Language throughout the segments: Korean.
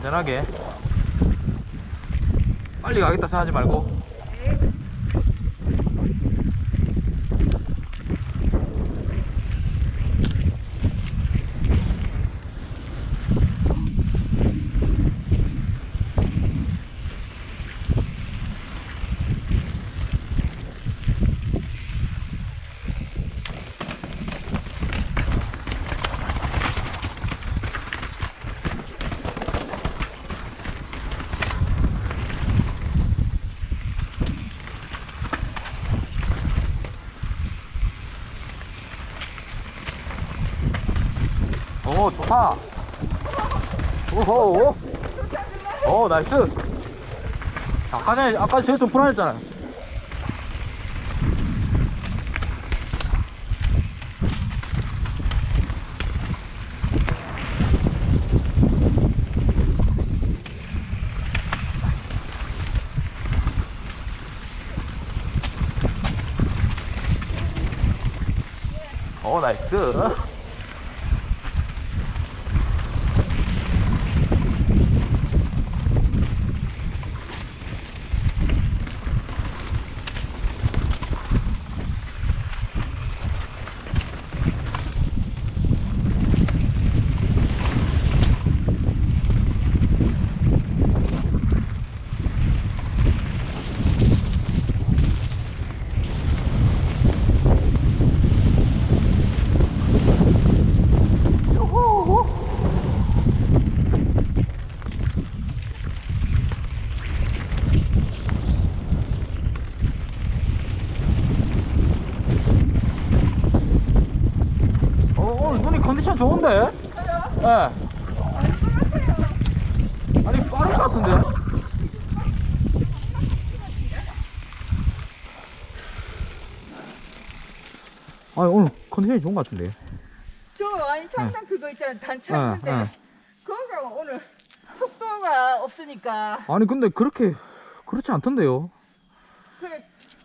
안전하게. 빨리 가겠다 생각하지 말고 오 좋다. 오호 오. 나이스. 아까 전에 아까 제일 좀 불안했잖아 오 나이스 어, 오늘 눈이 컨디션 좋은데? 예. 아니, 빠른 것 같은데? 아 오늘 컨디션이 좋은 것 같은데? 저 아니 상당 그거 있잖아 단차 어, 있는데 어. 그거가 오늘 속도가 없으니까 아니, 근데 그렇게, 그렇지 않던데요? 그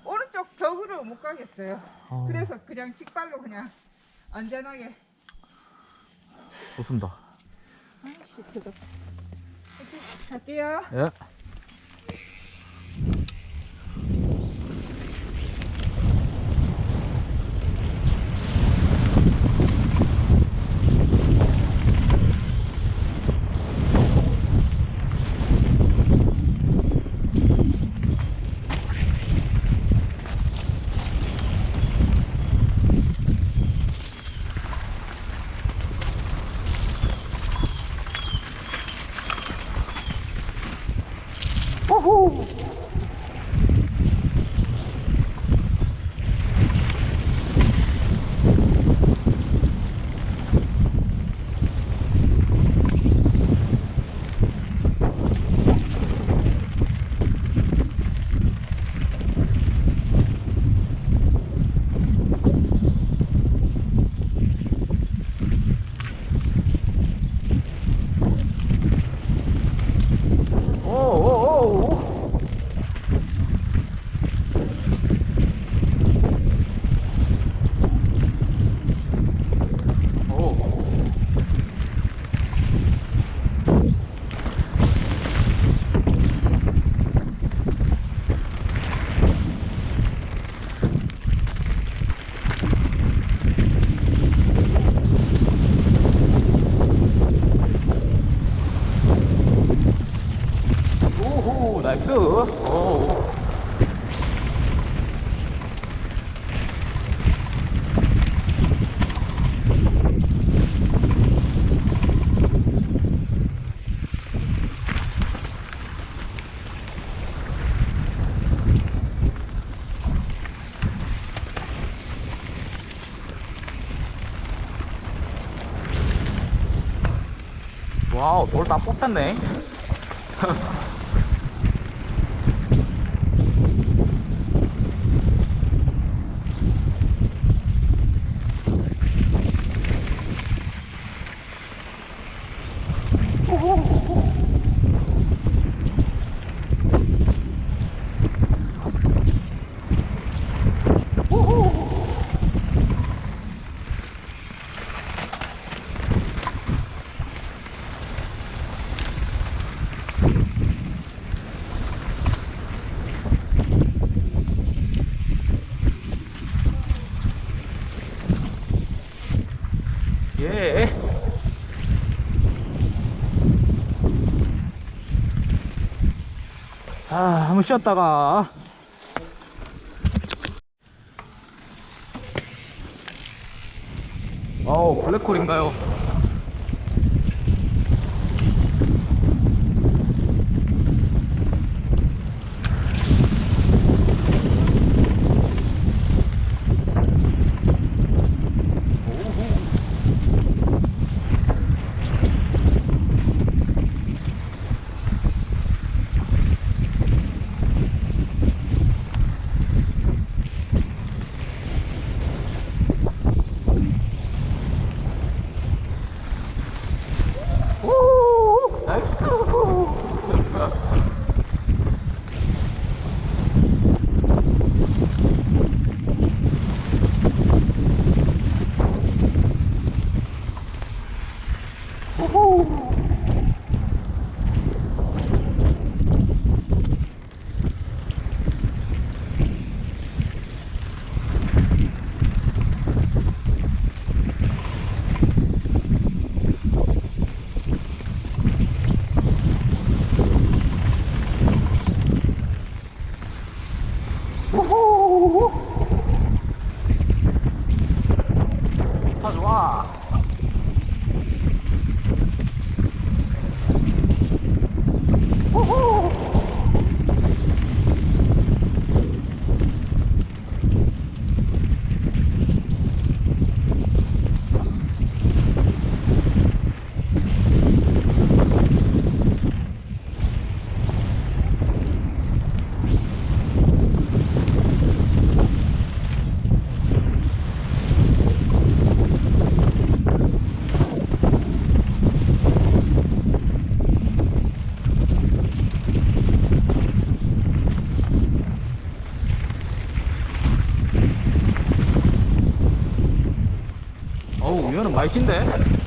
오른쪽 벽으로 못 가겠어요. 아, 그래서 그냥 직발로 그냥 안전하게. 좋습니다. 아이씨 그거. 이렇게 갈게요. 예. 호호! 오오오오 오. 오호 나이스 오. 와우 돌 다 뽑혔네 한번 쉬었다가 와우 블랙홀인가요? Nice. Lenoir. 아, 맛있네